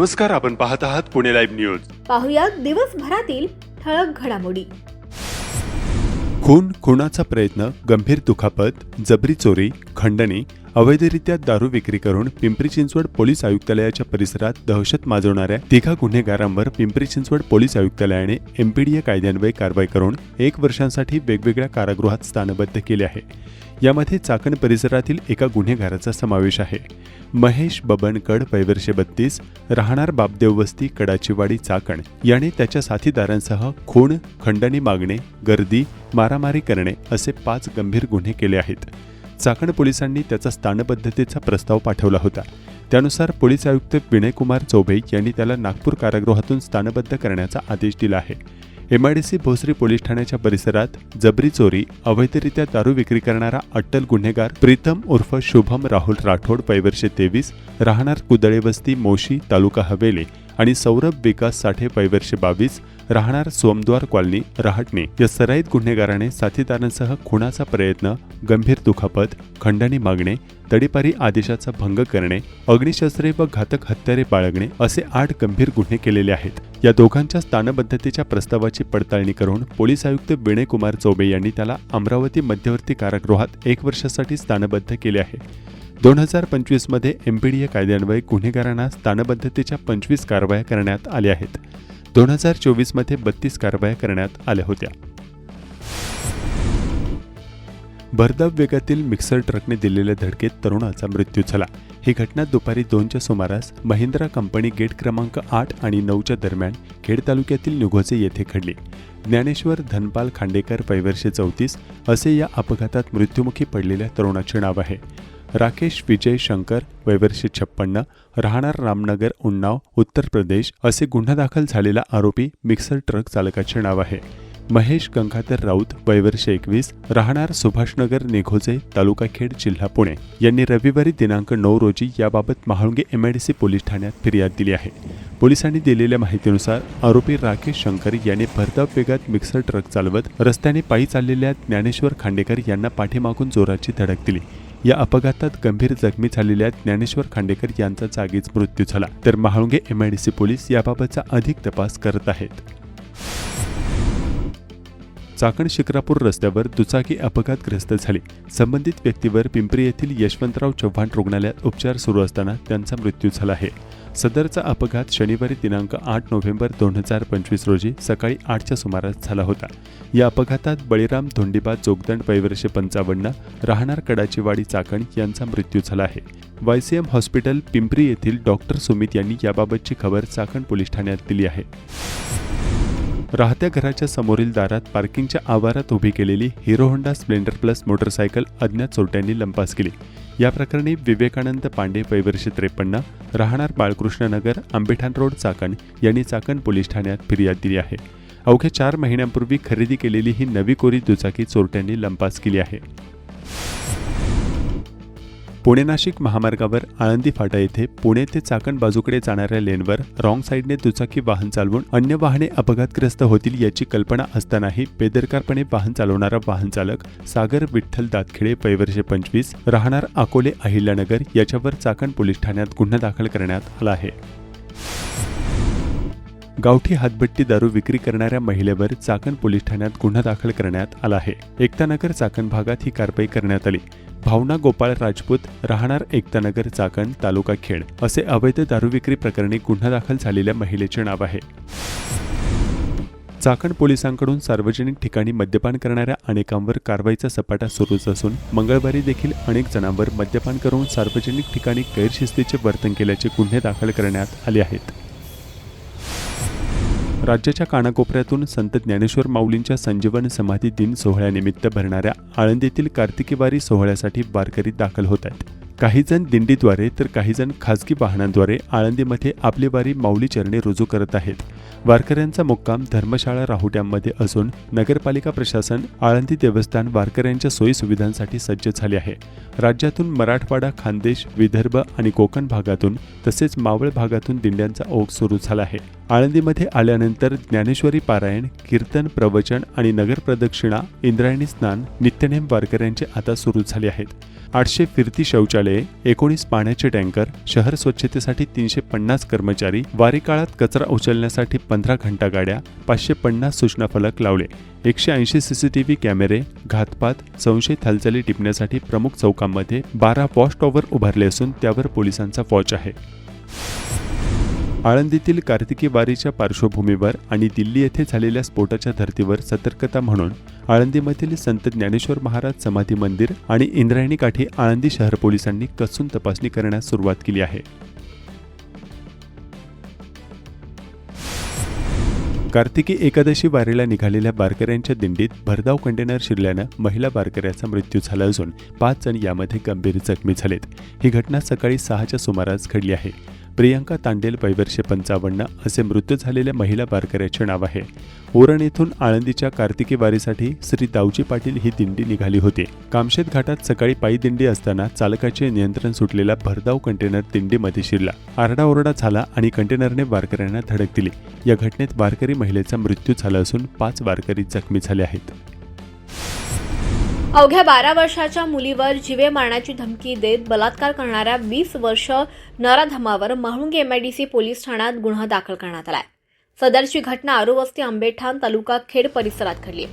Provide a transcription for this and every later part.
नमस्कार आपण पाहत आहात पुणे लाईव्ह न्यूज. पाहुयात दिवसभरातील ठळक घडामोडी. खून खुनाचा प्रयत्न गंभीर दुखापत जबरी चोरी खंडणी अवैधरित्या दारू विक्री करून पिंपरी चिंचवड पोलीस आयुक्तालयाच्या परिसरात दहशत माजवणाऱ्या तिघा गुन्हेगारांवर पिंपरी चिंचवड पोलीस आयुक्तालयाने एमपीडीए कायद्यान्वये कारवाई करून एक वर्षांसाठी वेगवेगळ्या कारागृहात स्थानबद्ध केले आहे. यामध्ये चाकण परिसरातील एका गुन्हेगाराचा समावेश आहे. महेश बबन कड वैवर्षे बत्तीस राहणार बापदेव वस्ती कडाचीवाडी चाकण याने त्याच्या साथीदारांसह खून खंडणी मागणे गर्दी मारामारी करणे असे पाच गंभीर गुन्हे केले आहेत. चाकण पोलिसांनी त्याचा स्थानबद्धतेचा प्रस्ताव पाठवला होता. त्यानुसार पोलीस आयुक्त विनयकुमार चौबे यांनी त्याला नागपूर कारागृहातून स्थानबद्ध करण्याचा आदेश दिला आहे. एमआयडीसी भोसरी पोलीस ठाण्याच्या परिसरात जबरी चोरी अवैधरित्या दारू विक्री करणारा अट्टल गुन्हेगार प्रीतम उर्फ शुभम राहुल राठोड वैवर्षे तेवीस राहणार कुदळे वस्ती मोशी तालुका हवेली आणि सौरभ विकास साठे वैवर्षे बावीस राहणार सोमद्वार कॉलनी रहाटणे. या सराईत गुन्हेगाराने साथीदारांसह खुनाचा प्रयत्न गंभीर दुखापत खंडणी मागणे तडीपारी आदेशाचा भंग करणे अग्निशस्त्रे व घातक हत्यारे बाळगणे असे आठ गंभीर गुन्हे केलेले आहेत. या दोघांच्या स्थानबद्धतेच्या प्रस्तावाची पडताळणी करून पोलीस आयुक्त विनयकुमार चौबे यांनी त्याला अमरावती मध्यवर्ती कारागृहात एक वर्षासाठी स्थानबद्ध केले आहे. दोन हजार पंचवीसमध्ये एमपीडीए कायद्यान्वये गुन्हेगारांना स्थानबद्धतेच्या पंचवीस कारवाया करण्यात आल्या आहेत. दोन हजार चोवीसमध्ये बत्तीस कारवाया करण्यात आल्या होत्या. भरधाव वेगातील मिक्सर ट्रकने दिलेल्या धडकेत तरुणाचा मृत्यू झाला. ही घटना दुपारी दोनच्या सुमारास महिंद्रा कंपनी गेट क्रमांक आठ आणि नऊच्या दरम्यान खेड तालुक्यातील निघोजे येथे घडली. ज्ञानेश्वर धनपाल खांडेकर वैवर्षे चौतीस असे या अपघातात मृत्युमुखी पडलेल्या तरुणाचे नाव आहे. राकेश विजय शंकर वैवर्षे छप्पन्न राहणार रामनगर उन्नाव उत्तर प्रदेश असे गुन्हा दाखल झालेला आरोपी मिक्सर ट्रक चालकाचे नाव आहे. महेश गंगाधर राऊत वयवर्षे एकवीस राहणार सुभाषनगर निघोजे तालुका खेड जिल्हा पुणे. यांनी रविवारी दिनांक नऊ रोजी याबाबत महाळुंगे एमआयडीसी पोलीस ठाण्यात फिर्याद दिली आहे. पोलिसांनी दिलेल्या माहितीनुसार आरोपी राकेश शंकर याने भरधाव वेगात मिक्सर ट्रक चालवत रस्त्याने पायी चाललेल्या ज्ञानेश्वर खांडेकर यांना पाठीमागून जोराची धडक दिली. या अपघातात गंभीर जखमी झालेल्या ज्ञानेश्वर खांडेकर यांचा जागीच मृत्यू झाला. तर महाळुंगे एमआयडीसी पोलीस याबाबतचा अधिक तपास करत आहेत. चाकण शिक्रापूर रस्त्यावर दुचाकी अपघातग्रस्त झाली. संबंधित व्यक्तीवर पिंपरी येथील यशवंतराव चव्हाण रुग्णालयात उपचार सुरू असताना त्यांचा मृत्यू झाला आहे. सदरचा अपघात शनिवारी दिनांक आठ नोव्हेंबर दोन हजार पंचवीस रोजी सकाळी आठच्या सुमारास झाला होता. या अपघातात बळीराम धोंडीबा जोगदंड वैवर्षे पंचावन्न राहणार कडाचीवाडी चाकण यांचा मृत्यू झाला आहे. वायसीएम हॉस्पिटल पिंपरी येथील डॉक्टर सुमित यांनी याबाबतची खबर चाकण पोलीस ठाण्यात दिली आहे. राहत्या घराच्या समोरील दारात पार्किंगच्या आवारात उभी केलेली Hero Honda Splendor plus motorcycle अज्ञात चोरट्यांनी लंपास केली. या प्रकरणी विवेकानंद पांडे वैवर्षे त्रेपन्न राहणार बाळकृष्णनगर आंबेठाण रोड चाकण. यांनी चाकण पोलीस ठाण्यात फिर्याद दिली आहे. अवघ्या चार महिन्यांपूर्वी खरेदी केलेली ही नवी कोरी दुचाकी चोरट्यांनी लंपास केली आहे. पुणे नाशिक महामार्गावर आळंदी फाटा येथे पुणे ते चाकण बाजूकडे जाणाऱ्या लेनवर रॉंग साईडने दुचाकी वाहन चालवून अन्य वाहने अपघातग्रस्त होतील याची कल्पना असतानाही बेदरकारपणे वाहन चालवणारा वाहन चालक सागर विठ्ठल दातखेडे वैवर्षे पंचवीस राहणार अकोले अहिल्यानगर याच्यावर चाकण पोलीस ठाण्यात गुन्हा दाखल करण्यात आला आहे. गावठी हातभट्टी दारू विक्री करणाऱ्या महिलेवर चाकण पोलीस ठाण्यात गुन्हा दाखल करण्यात आला आहे. एकतानगर चाकण भागात ही कारवाई करण्यात आली. भावना गोपाळ राजपूत राहणार एकतानगर चाकण तालुका खेड असे अवैध दारू विक्री प्रकरणी गुन्हा दाखल झालेल्या महिलेचे नाव आहे. चाकण पोलिसांकडून सार्वजनिक ठिकाणी मद्यपान करणाऱ्या अनेकांवर कारवाईचा सपाटा सुरूच असून मंगळवारी देखील अनेक जणांवर मद्यपान करून सार्वजनिक ठिकाणी गैरशिस्तीचे वर्तन केल्याचे गुन्हे दाखल करण्यात आले आहेत. राज्याच्या कानाकोपऱ्यातून संत ज्ञानेश्वर माऊलींच्या संजीवन समाधी दिन सोहळ्यानिमित्त भरणाऱ्या आळंदीतील कार्तिकीवारी सोहळ्यासाठी वारकरी दाखल होत आहेत. काही जण दिंडीद्वारे तर काही जण खासगी वाहनांद्वारे आळंदीमध्ये आपली वारी माऊली चरणी रुजू करत आहेत. वारकऱ्यांचा मुक्काम धर्मशाळा राहुट्यांमध्ये असून नगरपालिका प्रशासन आळंदी देवस्थान वारकऱ्यांच्या सोयी सुविधांसाठी सज्ज झाले आहे. राज्यातून मराठवाडा खानदेश विदर्भ आणि कोकण भागातून तसेच मावळ भागातून दिंड्यांचा ओघ सुरू झाला आहे. आळंदीमध्ये आल्यानंतर ज्ञानेश्वरी पारायण कीर्तन प्रवचन आणि नगर प्रदक्षिणा इंद्रायणी स्नान नित्यनेम वारकऱ्यांचे आता सुरू झाले आहेत. आठशे फिरती शौचालये एकोणीस पाण्याचे टँकर शहर स्वच्छतेसाठी तीनशे पन्नास कर्मचारी वारी काळात कचरा उचलण्यासाठी पंधरा घंटा गाड्या पाचशे पन्नास सूचना फलक लावले. एकशे ऐंशी सी सी टी व्ही कॅमेरे घातपात संशयित हालचाली टिपण्यासाठी प्रमुख चौकांमध्ये बारा वॉच टॉवर उभारले असून त्यावर पोलिसांचा वॉच आहे. आळंदीतील कार्तिकी वारीच्या पार्श्वभूमीवर आणि दिल्ली येथे झालेल्या स्फोटाच्या धर्तीवर सतर्कता म्हणून आळंदीमधील संत ज्ञानेश्वर महाराज समाधी मंदिर आणि इंद्रायणी काठी आळंदी शहर पोलिसांनी कसून तपासणी करण्यास सुरुवात केली आहे. कार्तिकी एकादशी वारीला निघालेल्या बारकऱ्यांच्या दिंडीत भरधाव कंटेनर शिरल्यानं महिला बारकऱ्याचा मृत्यू झाला असून पाच जण यामध्ये गंभीर जखमी झालेत. ही घटना सकाळी सहाच्या सुमारास घडली आहे. प्रियांका तांडेल वैवर्षे पंचावन्न असे मृत्यू झालेल्या महिला वारकऱ्याचे नाव आहे. ओरण येथून आळंदीच्या कार्तिकी वारीसाठी श्री दावजी पाटील ही दिंडी निघाली होती. कामशेत घाटात सकाळी पायी दिंडी असताना चालकाचे नियंत्रण सुटलेला भरधाव कंटेनर दिंडीमध्ये शिरला. आरडाओरडा झाला आणि कंटेनरने वारकऱ्यांना धडक दिली. या घटनेत वारकरी महिलेचा मृत्यू झाला असून पाच वारकरी जखमी झाले आहेत. अवघ्या बारा वर्षाच्या मुलीवर जिवे मारण्याची धमकी देत बलात्कार करणाऱ्या वीस वर्ष नराधमावर म्हाळुंगे एमआयडीसी पोलीस ठाण्यात गुन्हा दाखल करण्यात आलाय. सदरची घटना आरुवस्ती आंबेठाण तालुका खेड परिसरात घडली.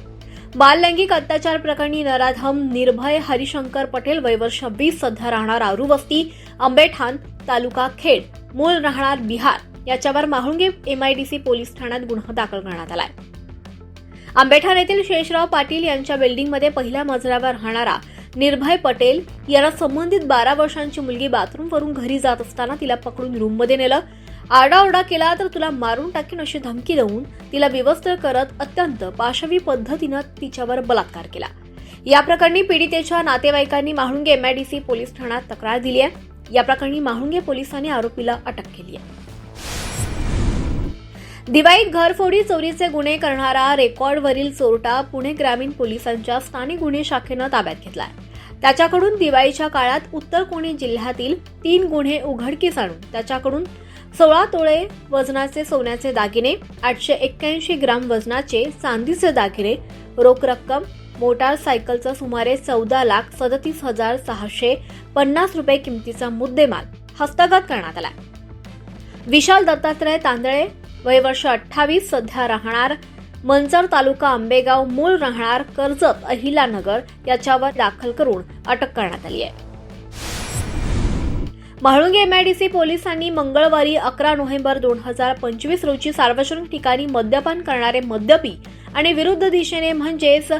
बाल लैंगिक अत्याचार प्रकरणी नराधम निर्भय हरिशंकर पटेल वयवर्ष वीस सध्या राहणार आरुवस्ती आंबेठाण तालुका खेड. मूळ राहणार बिहार. याच्यावर म्हाळुंगे एमआयडीसी पोलीस ठाण्यात गुन्हा दाखल करण्यात आलाय. आंबेठाण येथील शेषराव पाटील यांच्या बिल्डिंगमध्ये पहिल्या मजल्यावर राहणारा निर्भय पटेल याला संबंधित बारा वर्षांची मुलगी बाथरूमवरून घरी जात असताना तिला पकडून रूममध्ये नेलं. आरडाओरडा केला तर तुला मारून टाकीन अशी धमकी देऊन तिला विवस्त्र करत अत्यंत पाशवी पद्धतीनं तिच्यावर बलात्कार केला. या प्रकरणी पीडितेच्या नातेवाईकांनी माहुंगे एमआयडीसी पोलीस ठाण्यात तक्रार दिली आहे या प्रकरणी माहुंगे पोलिसांनी आरोपीला अटक केली आहे दिवाळीत घरफोडी चोरीचे गुन्हे करणारा रेकॉर्डवरील चोरटा पुणे ग्रामीण पोलिसांच्या स्थानिक गुन्हे शाखेनं ताब्यात घेतला त्याच्याकडून दिवाळीच्या काळात उत्तर कोणी जिल्ह्यातील तीन गुन्हे उघडकीस आणून त्याच्याकडून सोळा तोळे वजनाचे सोन्याचे दागिने आठशे एक्क्याऐंशी ग्राम वजनाचे चांदीचे दागिने रोख रक्कम मोटारसायकलचा सुमारे चौदा लाख सदतीस हजार सहाशे पन्नास रुपये किमतीचा मुद्देमाल हस्तगत करण्यात आला विशाल दत्तात्रय तांदळे वय वर्ष अठ्ठावीस सध्या राहणार. मंचर तालुका आंबेगाव मूळ राहणार कर्जत अहिलानगर याच्यावर दाखल करून अटक करण्यात आली आहे. म्हाळुंगे एमआयडीसी पोलिसांनी मंगळवारी अकरा नोव्हेंबर दोन हजार पंचवीस रोजी सार्वजनिक ठिकाणी मद्यपान करणारे मद्यपी आणि विरुद्ध दिशेने म्हणजेच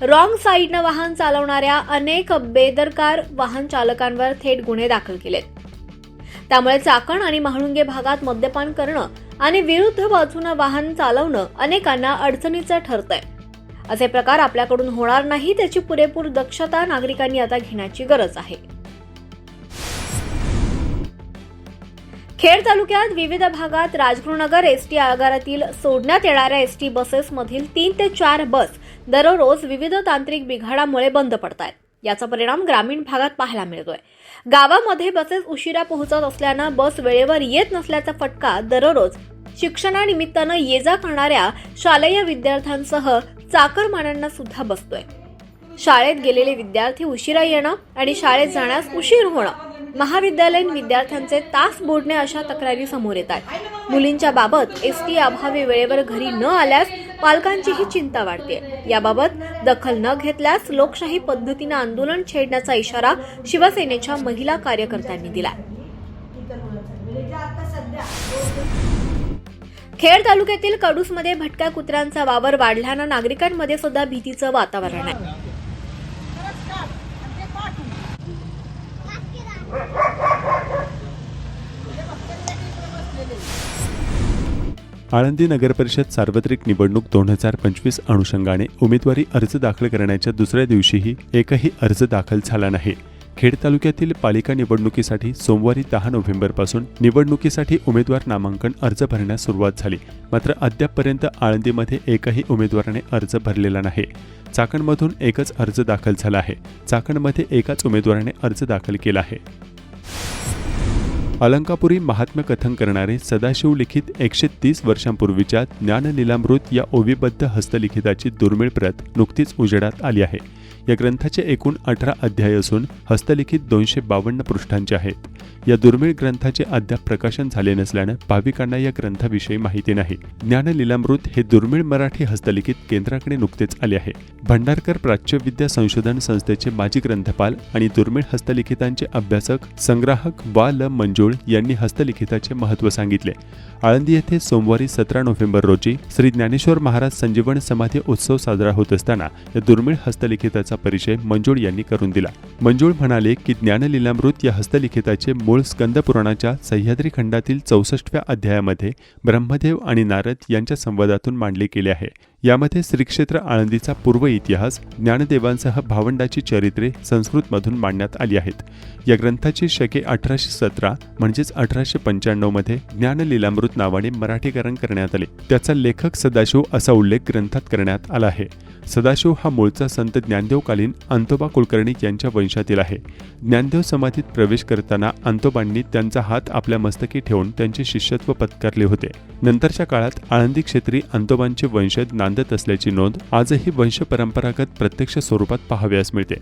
रॉंग साईडनं वाहन चालवणाऱ्या अनेक बेदरकार वाहन चालकांवर थेट गुन्हे दाखल केलेत. त्यामुळे चाकण आणि म्हाळुंगे भागात मद्यपान करणं आणि विरुद्ध बाजूनं वाहन चालवणं अनेकांना अडचणीचं ठरतंय. असे प्रकार आपल्याकडून होणार नाही त्याची पुरेपूर दक्षता नागरिकांनी आता घेण्याची गरज आहे. खेड तालुक्यात विविध भागात राजगुरुनगर एसटी आगारातील सोडण्यात येणाऱ्या एसटी बसेसमधील तीन ते चार बस दररोज विविध तांत्रिक बिघाडामुळे बंद पडत याचा परिणाम ग्रामीण भागात पाहायला मिळतोय. गावामध्ये बसेस उशिरा पोहोचत असल्यानं बस वेळेवर येत नसल्याचा फटका दररोज शिक्षणानिमित्तानं ये जा करणाऱ्या शालेय विद्यार्थ्यांसह चाकरमान्यांना सुद्धा बसतोय. शाळेत गेलेले विद्यार्थी उशिरा येणं आणि शाळेत जाण्यास उशीर होणं महाविद्यालयीन विद्यार्थ्यांचे तास बोडणे अशा तक्रारी समोर येतात मुलींच्या बाबत एस टी अभावी वेळेवर घरी न आल्यास पालकांचीही चिंता वाढते याबाबत दखल न घेतल्यास लोकशाही पद्धतीनं आंदोलन छेडण्याचा इशारा शिवसेनेच्या महिला कार्यकर्त्यांनी दिला खेड तालुक्यातील कडूसमध्ये भटक्या कुत्र्यांचा वावर वाढल्यानं नागरिकांमध्ये सुद्धा भीतीचं वातावरण आहे. आळंदी नगरपरिषद सार्वत्रिक निवडणूक दोन हजार पंचवीस अनुषंगाने उमेदवारी अर्ज दाखल करण्याच्या दुसऱ्या दिवशीही एकही अर्ज दाखल झाला नाही. खेड तालुक्यातील पालिका निवडणुकीसाठी सोमवारी दहा नोव्हेंबरपासून निवडणुकीसाठी उमेदवार नामांकन अर्ज भरण्यास सुरुवात झाली. मात्र अद्यापपर्यंत आळंदीमध्ये एकही उमेदवाराने अर्ज भरलेला नाही. चाकणमधून एकच अर्ज दाखल झाला आहे. चाकणमध्ये एकाच उमेदवाराने अर्ज दाखल केला आहे. अलंकापुरी महात्म्य कथन करणारे सदाशिव लिखित एकशे तीस वर्षांपूर्वीच्या ज्ञानलीलामृत या ओवीबद्ध हस्तलिखिताची दुर्मिळ प्रत नुकतीच उजेडात आली आहे. या ग्रंथाचे एकूण अठरा अध्याय असून हस्तलिखित दोनशे बावन्न पृष्ठांचे आहेत. या दुर्मिळ ग्रंथाचे अद्याप प्रकाशन झाले नसल्यानं भाविकांना या ग्रंथाविषयी माहिती नाही. ज्ञानलीलामृत हे दुर्मिळ मराठी हस्तलिखित केंद्राकडे नुकतेच आले आहे. भंडारकर प्राच्यविद्या संशोधन संस्थेचे माजी ग्रंथपाल आणि दुर्मिळ हस्तलिखितांचे अभ्यासक संग्राहक वा ल मंजूळ यांनी हस्तलिखिताचे महत्त्व सांगितले. आळंदी येथे सोमवारी सतरा नोव्हेंबर रोजी श्री ज्ञानेश्वर महाराज संजीवन समाधी उत्सव साजरा होत असताना या दुर्मिळ हस्तलिखिताचा परिचय मंजुळ यांनी करून दिला. मंजुळ म्हणाले की ज्ञानलीलामृत या हस्तलिखिताचे मूळ स्कंदपुराणाच्या सह्याद्री खंडातील चौसष्टव्या अध्यायामध्ये ब्रह्मदेव आणि नारद यांच्या संवादातून मांडले गेले आहे. यामध्ये श्रीक्षेत्र आळंदीचा पूर्व इतिहास ज्ञानदेवांसह भावंडाची चरित्रे संस्कृतमधून मांडण्यात आली आहेत. या ग्रंथाची शके अठराशे सतरा म्हणजेच अठराशे पंच्याण्णवमध्ये ज्ञानलीलामृत नावाने मराठीकरण करण्यात आले. त्याचा लेखक सदाशिव असा उल्लेख ग्रंथात करण्यात आला आहे. सदाशिव हा मूळचा संत ज्ञानदेवकालीन अंतोबा कुलकर्णी यांच्या वंशातील आहे. ज्ञानदेव समाधीत प्रवेश करताना अंतोबांनी त्यांचा हात आपल्या मस्तकी ठेवून त्यांचे शिष्यत्व पत्करले होते. नंतरच्या काळात आळंदी क्षेत्री अंतोबांचे वंशज नांदत असल्याची नोंद आजही वंश परंपरागत प्रत्यक्ष स्वरूपात पाहावयास मिळते.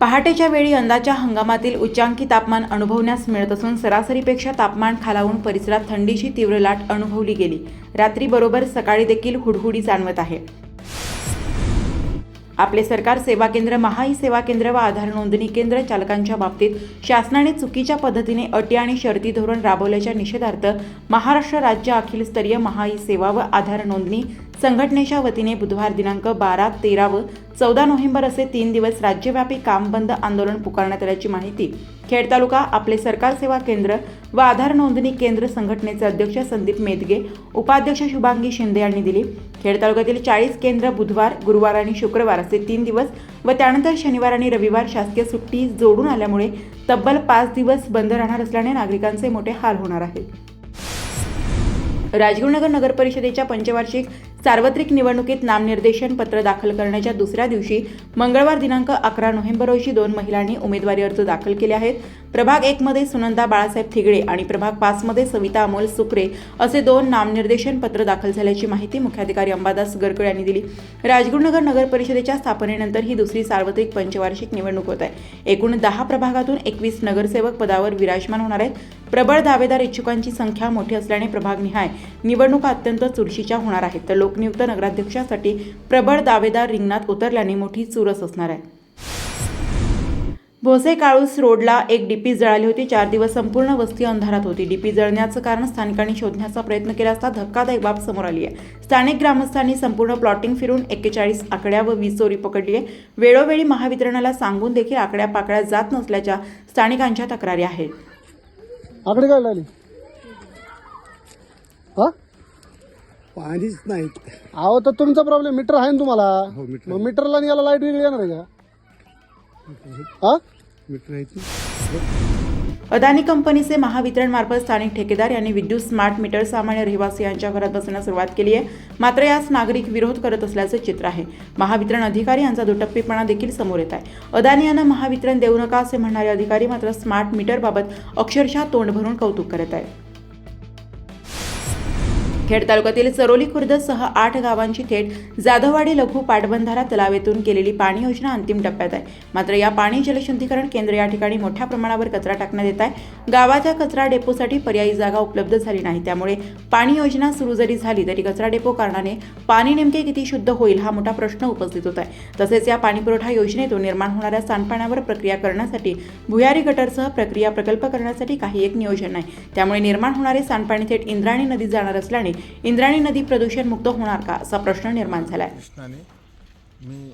पहाटेच्या वेळी यंदाच्या हंगामातील उच्चांकी तापमान अनुभवण्यास मिळत असून सरासरीपेक्षा तापमान खालावून परिसरात थंडीची तीव्र लाट अनुभवली गेली. रात्रीबरोबर सकाळी देखील हुडहुडी जाणवत आहे. आपले सरकार सेवा केंद्र महाई सेवा केंद्र व आधार नोंदणी केंद्र चालकांच्या बाबतीत शासनाने चुकीच्या पद्धतीने अटी आणि शर्ती धोरण राबवल्याच्या निषेधार्थ महाराष्ट्र राज्य अखिलस्तरीय महाई सेवा व आधार नोंदणी संघटनेच्या वतीने बुधवार दिनांक बारा तेरा व चौदा नोव्हेंबर असे तीन दिवस राज्यव्यापी काम बंद आंदोलन पुकारण्यात आल्याची माहिती खेड तालुका आपले सरकार सेवा केंद्र व आधार नोंदणी केंद्र संघटनेचे अध्यक्ष संदीप मेदगे उपाध्यक्ष शुभांगी शिंदे यांनी दिली. खेड तालुक्यातील चाळीस केंद्र बुधवार गुरुवार आणि शुक्रवार असे तीन दिवस व त्यानंतर शनिवार आणि रविवार शासकीय सुट्टी जोडून आल्यामुळे तब्बल पाच दिवस बंद राहणार असल्याने नागरिकांचे मोठे हाल होणार आहेत. राजगुरुनगर नगर परिषदेच्या पंचवार्षिक सार्वत्रिक निवडणुकीत नामनिर्देशन पत्र दाखल करण्याच्या दुसऱ्या दिवशी मंगळवार दिनांक अकरा नोव्हेंबर रोजी दोन महिलांनी उमेदवारी अर्ज दाखल केले आहेत. प्रभाग एकमध्ये सुनंदा बाळासाहेब थिगडे आणि प्रभाग पाचमध्ये सविता अमोल सुकरे असे दोन नामनिर्देशन पत्र दाखल झाल्याची माहिती मुख्याधिकारी अंबादास गरकड यांनी दिली. राजगुरुनगर नगर परिषदेच्या स्थापनेनंतर ही दुसरी सार्वत्रिक पंचवार्षिक निवडणूक होत आहे. एकूण दहा प्रभागातून एकवीस नगरसेवक पदावर विराजमान होणार आहेत. प्रबळ दावेदार इच्छुकांची संख्या मोठी असल्याने प्रभागनिहाय निवडणुका अत्यंत चुरशीच्या होणार आहेत. तर लोकनियुक्त नगराध्यक्षासाठी प्रबळ दावेदार रिंगणात उतरल्याने मोठी चुरस असणार आहे. भोसे काळूस रोडला एक डीपी जळाली होती. चार दिवस संपूर्ण वस्ती अंधारात होती. डीपी जळण्याचं कारण स्थानिकांनी शोधण्याचा प्रयत्न केला असता धक्कादायक बाब समोर आली आहे. स्थानिक ग्रामस्थांनी संपूर्ण प्लॉटिंग फिरून एक्केचाळीस आकड्या व वीज चोरी पकडली आहे वेळोवेळी महावितरणाला सांगून देखील आकड्या पाकड्या जात नसल्याच्या स्थानिकांच्या तक्रारी आहेत. आकडे काय लागली? हा? पाणीच नाही. अहो तर तुमचा प्रॉब्लेम मीटर आहे ना तुम्हाला. हो, मीटर मग मीटरला आणि याला लाइट वेगळी येणार आहे का? हा मीटर आहे अदानी कंपनीचे महावितरण मार्फत स्थानिक ठेकेदार यांनी विद्युत स्मार्ट मीटर सामान्य रहिवासी यांच्या घरात बसण्यास सुरुवात केली आहे. मात्र यास नागरिक विरोध करत असल्याचं चित्र आहे. महावितरण अधिकारी यांचा दुटप्पीपणा देखील समोर येत आहे. अदानी यांना महावितरण देऊ नका असे म्हणणारे अधिकारी मात्र स्मार्ट मीटरबाबत अक्षरशः तोंड भरून कौतुक करत आहेत. खेड तालुक्यातील चरोली खुर्द सह आठ गावांची थेट जाधववाडी लघु पाटबंधारा तलावेतून केलेली पाणी योजना अंतिम टप्प्यात आहे. मात्र या पाणी जलशुद्धीकरण केंद्र या ठिकाणी मोठ्या प्रमाणावर कचरा टाकण्यात येत आहे. गावाच्या कचरा डेपोसाठी पर्यायी जागा उपलब्ध झाली नाही. त्यामुळे पाणी योजना सुरू जरी झाली तरी कचरा डेपो कारणाने पाणी नेमके किती शुद्ध होईल हा मोठा प्रश्न उपस्थित होत आहे. तसेच या पाणीपुरवठा योजनेतून निर्माण होणाऱ्या सांडपाण्यावर प्रक्रिया करण्यासाठी भुयारी गटरसह प्रक्रिया प्रकल्प करण्यासाठी काही एक नियोजन नाही. त्यामुळे निर्माण होणारे सांडपाणी थेट इंद्राणी नदीत जाणार असल्याने इंद्रायणी नदी प्रदूषण मुक्त होणार का असा प्रश्न निर्माण झाला आहे कृष्णाने मी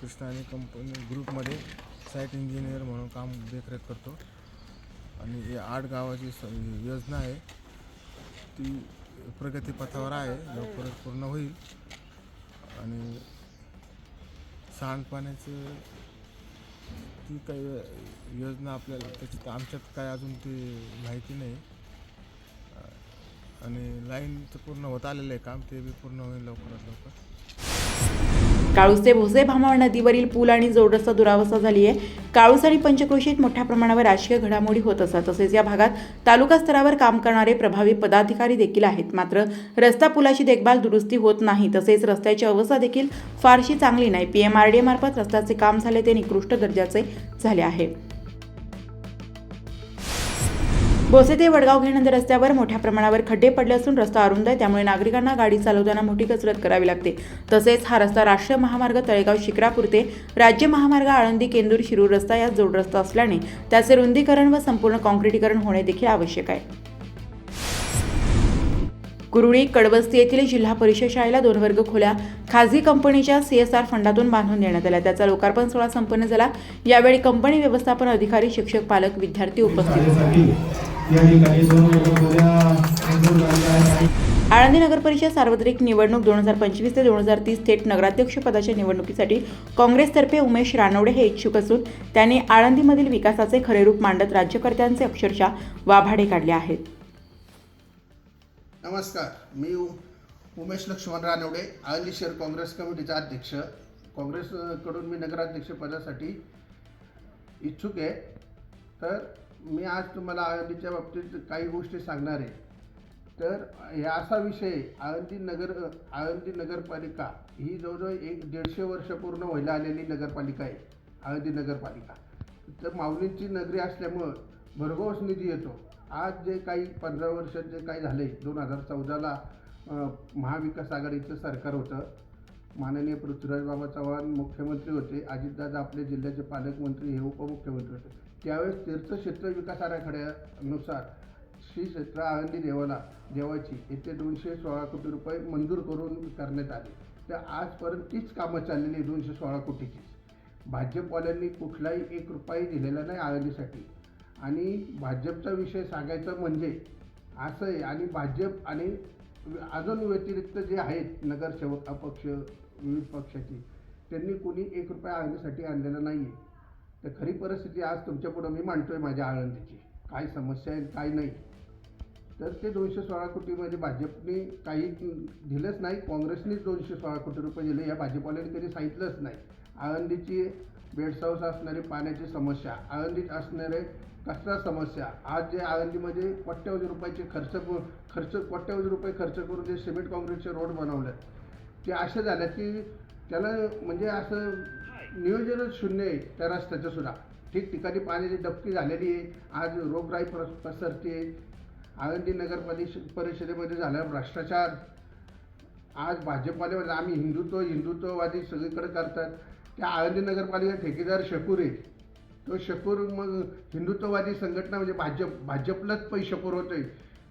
कृष्णाने कंपनी ग्रुपमध्ये साईट इंजिनियर म्हणून काम देखरेख करतो. आणि ही आठ गावाची स योजना आहे. ती प्रगतीपथावर आहे. लवकरच पूर्ण होईल. आणि सांडपाण्याचं ती काही योजना आपल्याला त्याची आमच्यात काय अजून ती माहिती नाही. आणि लाईनचं पूर्ण होत आलेलं आहे काम ते बी पूर्ण होईल लवकरात लवकर. काळूस भोसे भामाळ नदीवरील पूल आणि जोडरस्ता दुरावस्था झाली आहे. काळूस आणि पंचक्रोशीत मोठ्या प्रमाणावर राजकीय घडामोडी होत असतात. तसेच या भागात तालुका स्तरावर काम करणारे प्रभावी पदाधिकारी देखील आहेत. मात्र रस्ता पुलाची देखभाल दुरुस्ती होत नाही. तसेच रस्त्याची अवस्था देखील फारशी चांगली नाही. पी एम आर डी मार्फत रस्त्याचे काम झाले ते निकृष्ट दर्जाचे झाले आहे. बोसे ते वडगाव घेण्यानंतर रस्त्यावर मोठ्या प्रमाणावर खड्डे पडले असून रस्ता अरुंद आहे. त्यामुळे नागरिकांना गाडी चालवताना मोठी कसरत करावी लागते. तसेच हा रस्ता राष्ट्रीय महामार्ग तळेगाव शिक्रापूर ते राज्य महामार्ग आळंदी केंदूर शिरूर रस्ता यात जोड रस्ता असल्याने त्याचे रुंदीकरण व संपूर्ण कॉन्क्रिटीकरण होणे देखील आवश्यक आहे. कुरुळी कडवस्ती येथील जिल्हा परिषद शाळेला दोन वर्ग खोल्या खाजगी कंपनीच्या सीएसआर फंडातून बांधून देण्यात आल्या. त्याचा लोकार्पण सोहळा संपन्न झाला. यावेळी कंपनी व्यवस्थापन अधिकारी शिक्षक पालक विद्यार्थी उपस्थित होते. या ठिकाणी दोन आळंदी नगर परिषद सार्वत्रिक निवडणूक दोन हजार पंचवीस ते दोन हजार तीस थेट नगराध्यक्ष पदाच्या निवडणुकीसाठी काँग्रेसतर्फे उमेश रानवडे हे इच्छुक असून त्यांनी आळंदीमधील विकासाचे खरे रूप मांडत राज्यकर्त्यांचे अक्षरशः वाभाडे काढले आहेत. नमस्कार मी उमेश लक्ष्मण रानवडे आळंदी शहर काँग्रेस कमिटीचा अध्यक्ष. काँग्रेसकडून मी नगराध्यक्ष पदासाठी इच्छुक आहे. तर मी आज तुम्हाला आळंदीच्या बाबतीत काही गोष्टी सांगणार आहे. तर हे असा विषय आळंदी नगर आळंदी नगरपालिका ही जवळजवळ एक दीडशे वर्ष पूर्ण व्हायला आलेली नगरपालिका आहे आळंदी नगरपालिका. तर माऊलींची नगरी असल्यामुळं भरघोस निधी येतो. आज जे काही पंधरा वर्षात जे काही झाले दोन हजार चौदाला महाविकास आघाडीचं सरकार होतं. माननीय पृथ्वीराज बाबा चव्हाण मुख्यमंत्री होते. अजितदादा आपले जिल्ह्याचे पालकमंत्री हे उपमुख्यमंत्री होते. त्यावेळेस तीर्थक्षेत्र विकास आराखड्यानुसार श्री क्षेत्र आळंदी देवाला देवाची येथे दोनशे सोळा कोटी रुपये मंजूर करून करण्यात आले. तर आजपर्यंत तीच कामं चाललेली आहे दोनशे सोळा कोटीची भाजपवाल्यांनी कुठलाही एक रुपयाही दिलेला नाही आळंदीसाठी. आणि भाजपचा विषय सांगायचा म्हणजे असं आहे आणि भाजप आणि अजून व्यतिरिक्त जे आहेत नगरसेवक अपक्ष विविध पक्षाची त्यांनी कोणी एक रुपया आळंदीसाठी आणलेला नाही आहे तर खरी परिस्थिती आज तुमच्यापुढं मी मांडतोय माझ्या आळंदीची. काय समस्या आहे काय नाही. तर ते दोनशे सोळा कोटीमध्ये भाजपने काही दिलंच नाही काँग्रेसनेच दोनशे सोळा कोटी रुपये दिले. या भाजपवाल्याने कधी सांगितलंच नाही. आळंदीची बेडसाऊस असणारी पाण्याची समस्या आळंदीत असणारे कचरा समस्या आज जे आळंदीमध्ये कोट्यावधी रुपयाचे खर्च खर्च कोट्यावधी रुपये खर्च करून जे सिमेंट काँक्रीटचे रोड बनवले ते असे झाले की त्याला म्हणजे असं नियोजनच शून्य आहे त्या रस्त्याचं सुद्धा. ठिकठिकाणी पाण्याची डबकी झालेली आहे. आज रोगराई प्र पसरते. आळंदी नगरपालिका परिषदेमध्ये झाला भ्रष्टाचार. आज भाजपवाले म्हणजे आम्ही हिंदुत्व हिंदुत्ववादी सगळीकडे करतात. त्या आळंदी नगरपालिका ठेकेदार शकूर आहे. तो शकूर मग हिंदुत्ववादी संघटना म्हणजे भाजप भाजपलाच पैसे पुरवतोय.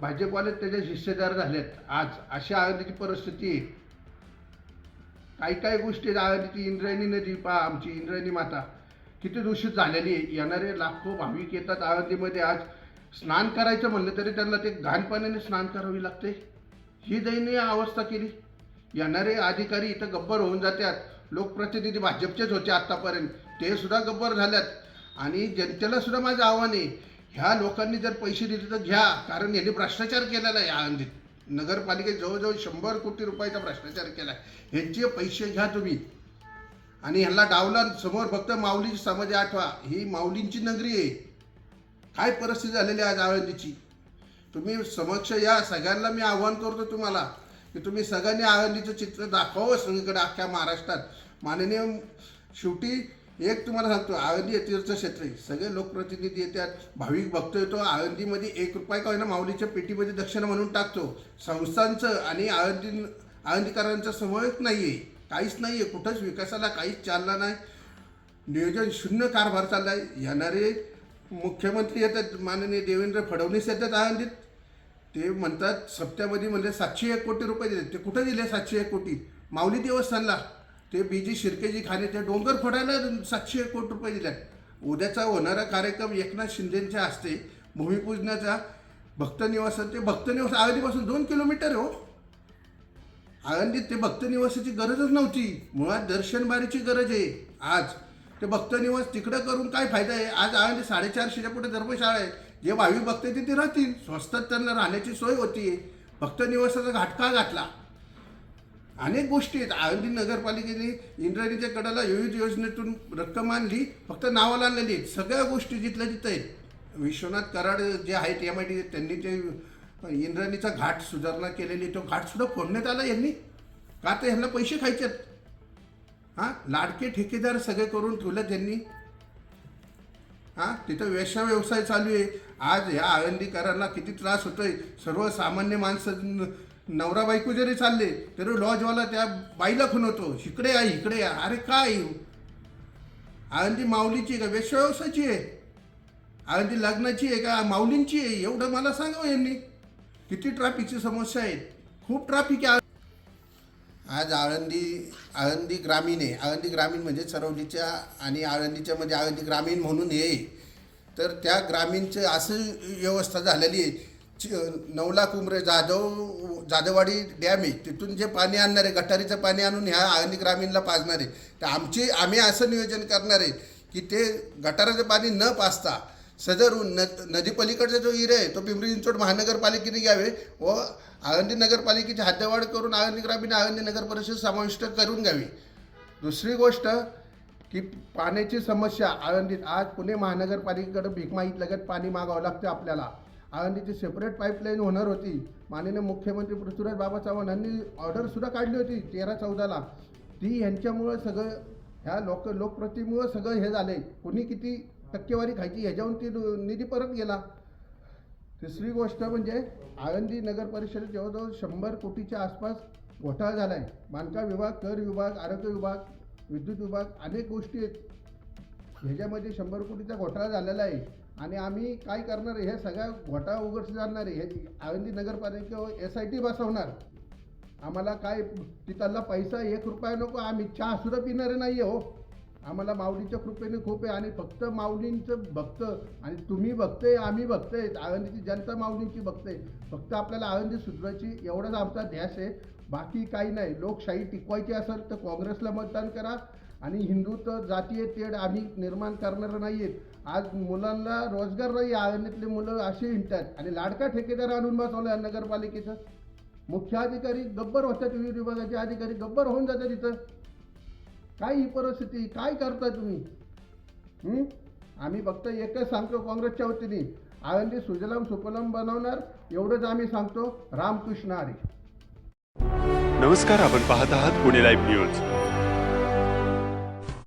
भाजपवाले त्याचे शिष्यदार झालेत आज. अशी आळंदीची परिस्थिती आहे. काही काही गोष्टी आहेत. ती इंद्रायणी नदी पहा आमची इंद्रायणी माता. किती दूषित झालेली आहे. येणारे लाखो भाविक येतात आळंदीमध्ये. आज स्नान करायचं म्हणलं तरी त्यांना ते घाण पाण्याने स्नान करावी लागते. ही दयनीय अवस्था केली. येणारे अधिकारी इथं गब्बर होऊन जातात. लोकप्रतिनिधी भाजपचेच होते आत्तापर्यंत ते सुद्धा गब्बर झाल्यात. आणि जनतेला सुद्धा माझं आव्हान आहे. ह्या लोकांनी जर पैसे दिले तर घ्या. कारण यांनी भ्रष्टाचार केलेला आहे आळंदीत. नगरपालिकेत जवळजवळ शंभर कोटी रुपयाचा भ्रष्टाचार केला आहे ह्यांचे पैसे घ्या तुम्ही. आणि ह्यांना डावला समोर फक्त माऊलीची समाधी आठवा. ही माऊलींची नगरी आहे. काय परिस्थिती झालेली आहे आज आळंदीची? तुम्ही समक्ष या सगळ्यांना मी आव्हान करतो तुम्हाला की तुम्ही सगळ्यांनी आळंदीचं चित्र दाखवावं सगळीकडे अख्ख्या महाराष्ट्रात. माननीय शेवटी एक तुम्हाला सांगतो आळंदी तीर्थक्षेत्र सगळे लोकप्रतिनिधी येतात. भाविक भक्त येतो. आळंदीमध्ये एक रुपया का होईना माऊलीच्या पेटीमध्ये दक्षिणा म्हणून टाकतो. संस्थांचं आणि आळंदी आळंदीकरांचा समवेत नाही आहे काहीच नाही आहे कुठंच विकासाला काहीच चालला नाही. नियोजन शून्य कारभार चालला आहे येणारे मुख्यमंत्री येतात. माननीय देवेंद्र फडणवीस येतात आळंदीत. ते म्हणतात सप्त्यामध्ये म्हणजे सातशे एक कोटी रुपये दिले. ते कुठं दिले सातशे एक कोटी? माऊली देवस्थानला. ते बी जी शिर्केजी खाणे ते डोंगर फोडायला सातशे एक कोटी रुपये दिल्यात उद्याचा होणारा कार्यक्रम एकनाथ शिंदेच्या हस्ते भूमिपूजनाचा भक्तनिवासाचे ते भक्तनिवास आळंदीपासून दोन किलोमीटर हो. आळंदीत ते भक्तनिवासाची गरजच नव्हती. मुळात दर्शनबारीची गरज आहे. आज ते भक्तनिवास तिकडं करून काय फायदा आहे? आज आळंदी साडेचारशेच्या पुढे धर्मशाळा आहे. जे भावी भक्त तिथे ते राहतील स्वस्तात त्यांना राहण्याची सोय होती भक्तनिवासाचा घाटका घातला. अनेक गोष्टी आहेत. आळंदी नगरपालिकेने इंद्रायणीच्या कडाला विविध योजनेतून रक्कम आणली फक्त नावाला आणलेली आहेत. सगळ्या गोष्टी जिथल्या तिथं आहेत. विश्वनाथ कराड जे आहेत एम आय डी त्यांनी ते इंद्रायणीचा घाट सुधारणा केलेली तो घाटसुद्धा फोडण्यात आला यांनी. का तर ह्यांना पैसे खायचे हां लाडके ठेकेदार सगळे करून ठेवले त्यांनी. हां तिथं व्यवसाय व्यवसाय चालू आहे. आज ह्या आळंदीकरांना किती त्रास होतोय. सर्वसामान्य माणसं नवरा बायको जरी चालले तरी लॉजवाला त्या बाईला खुनवतो इकडे या इकडे या. अरे काय? आळंदी माऊलीची आहे का? व्यवसाय आहे. आहे आळंदी लग्नाची आहे का? माऊलींची आहे. एवढं मला सांगावं यांनी. किती ट्रॅफिकची समस्या आहे. खूप ट्रॅफिक आहे. आज आळंदी आळंदी ग्रामीण आहे. आळंदी ग्रामीण म्हणजे सरवलीच्या आणि आळंदीच्या म्हणजे आळंदी ग्रामीण म्हणून हे तर त्या ग्रामीणचं असं व्यवस्था झालेली आहे नवलाख उमरे जाधव जाधववाडी डॅम आहे. तिथून जे पाणी आणणारे गटारीचं पाणी आणून ह्या आळंदी ग्रामीणला पाजणार आहे. तर आमची आम्ही असं नियोजन करणार आहे की ते गटाराचं पाणी न पाजता सदरून न नदीपलीकडचा जो इरे आहे तो पिंपरी चिंचवड महानगरपालिकेने घ्यावे व आळंदी नगरपालिकेची हद्दवाढ करून आळंदी ग्रामीण आळंदी नगर परिषद समाविष्ट करून घ्यावी. दुसरी गोष्ट की पाण्याची समस्या आळंदीत आज पुणे महानगरपालिकेकडे भीक लगत पाणी मागावं लागतं आपल्याला. आळंदीची सेपरेट पाईपलाईन होणार होती. माननीय मुख्यमंत्री पृथ्वीराज बाबा चव्हाण यांनी ऑर्डरसुद्धा काढली होती तेरा चौदाला. ती ह्यांच्यामुळं सगळं ह्या लोक लोकप्रतिमुळं सगळं हे झालं. आहे कोणी किती टक्केवारी खायची ह्याच्यावरून ती निधी परत गेला. तिसरी गोष्ट म्हणजे आळंदी नगर परिषदेत जवळजवळ शंभर कोटीच्या आसपास घोटाळा झाला आहे बांधकाम विभाग कर विभाग आरोग्य विभाग विद्युत विभाग अनेक गोष्टी आहेत. ह्याच्यामध्ये शंभर कोटीचा घोटाळा झालेला आहे. आणि आम्ही काय करणार आहे? हे सगळ्या घोटाळा उघडशी जाणार आहे. हे आळंदी नगरपालिकेवर एस आय टी बसवणार. आम्हाला काय तिथला पैसा एक रुपया नको आम्ही चहा सुद्धा पिणारे नाही आहे हो. आम्हाला माऊलीच्या कृपेने खूप आहे. आणि फक्त माऊलींचं भक्त आणि तुम्ही बघते आम्ही बघतोय आळंदीची जनता माऊलींची बघते फक्त आपल्याला आळंदी सुधरायची एवढाच आमचा ध्यास आहे. बाकी काही नाही. लोकशाही टिकवायची असेल तर काँग्रेसला मतदान करा. आणि हिंदुत्व जातीय तेढ आम्ही निर्माण करणार नाही आहेत आज मुलांना रोजगार नाही आळणीतली मुलं अशी हिंडतात. आणि लाडका ठेकेदार आणून बसवलं नगरपालिकेचं. मुख्य अधिकारी गब्बर होतात विविध विभागाचे अधिकारी गब्बर होऊन जातात तिथं काय ही परिस्थिती? काय करता तुम्ही? आम्ही फक्त एकच सांगतो काँग्रेसच्या वतीने. आळंदी सुजलाम सुफलाम बनवणार एवढंच आम्ही सांगतो. रामकृष्ण हरी. नमस्कार आपण पाहत आहात पुणे लाईव्ह न्यूज.